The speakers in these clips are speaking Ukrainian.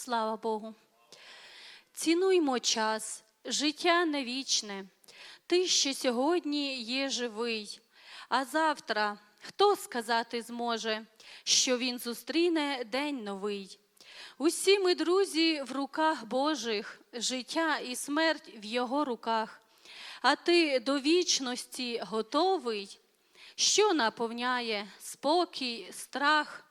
Слава Богу. Цінуймо час, життя не вічне. Ти ще сьогодні є живий, а завтра хто сказати зможе, що він зустріне день новий. Усі ми, друзі, в руках Божих, життя і смерть в Його руках. А ти до вічності готовий, що наповняє спокій, страх.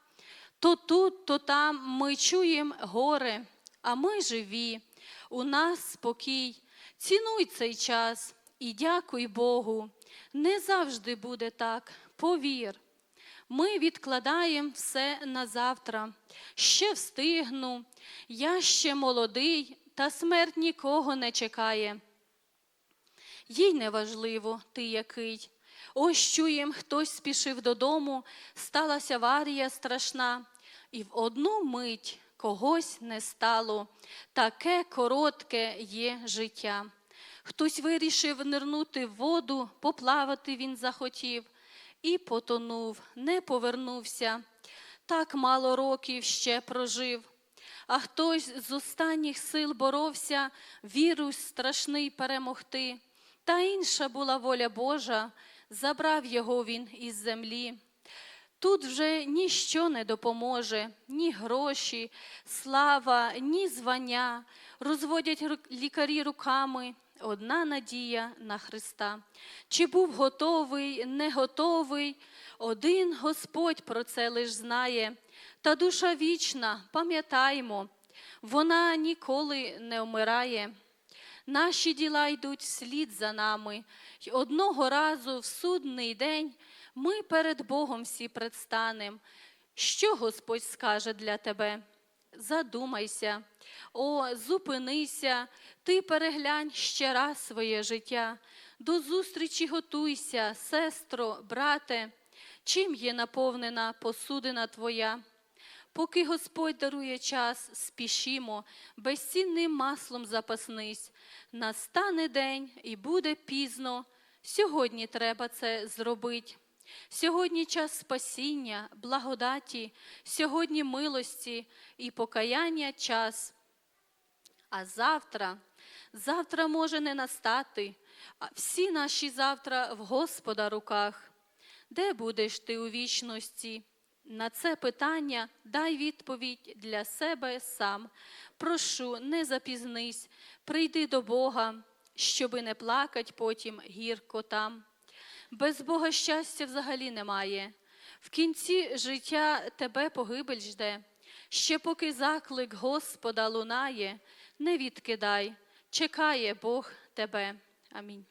То тут, то там ми чуємо горе, а ми живі, у нас спокій. Цінуй цей час і дякуй Богу. Не завжди буде так, повір. Ми відкладаємо все на завтра. Ще встигну, я ще молодий, та смерть нікого не чекає. Їй не важливо, ти який. Ось чуєм, хтось спішив додому, сталася аварія страшна, і в одну мить когось не стало. Таке коротке є життя. Хтось вирішив нирнути в воду, поплавати він захотів, і потонув, не повернувся. Так мало років ще прожив. А хтось з останніх сил боровся, вірус страшний перемогти. Та інша була воля Божа, забрав його він із землі. Тут вже ніщо не допоможе, ні гроші, слава, ні звання. Розводять лікарі руками. Одна надія на Христа. Чи був готовий, не готовий, один Господь про це лиш знає. Та душа вічна, пам'ятаймо, вона ніколи не вмирає. Наші діла йдуть вслід за нами, й одного разу в судний день ми перед Богом всі предстанем. Що Господь скаже для тебе? Задумайся, о, зупинися, ти переглянь ще раз своє життя. До зустрічі готуйся, сестро, брате, чим є наповнена посудина твоя. Поки Господь дарує час, спішімо, безцінним маслом запаснись. Настане день і буде пізно. Сьогодні треба це зробити. Сьогодні час спасіння, благодаті, сьогодні милості і покаяння час. А завтра, завтра може не настати, всі наші завтра в Господа руках. Де будеш ти у вічності? На це питання дай відповідь для себе сам. Прошу, не запізнись, прийди до Бога, щоби не плакать потім гірко там. Без Бога щастя взагалі немає. В кінці життя тебе погибель жде. Ще поки заклик Господа лунає, не відкидай, чекає Бог тебе. Амінь.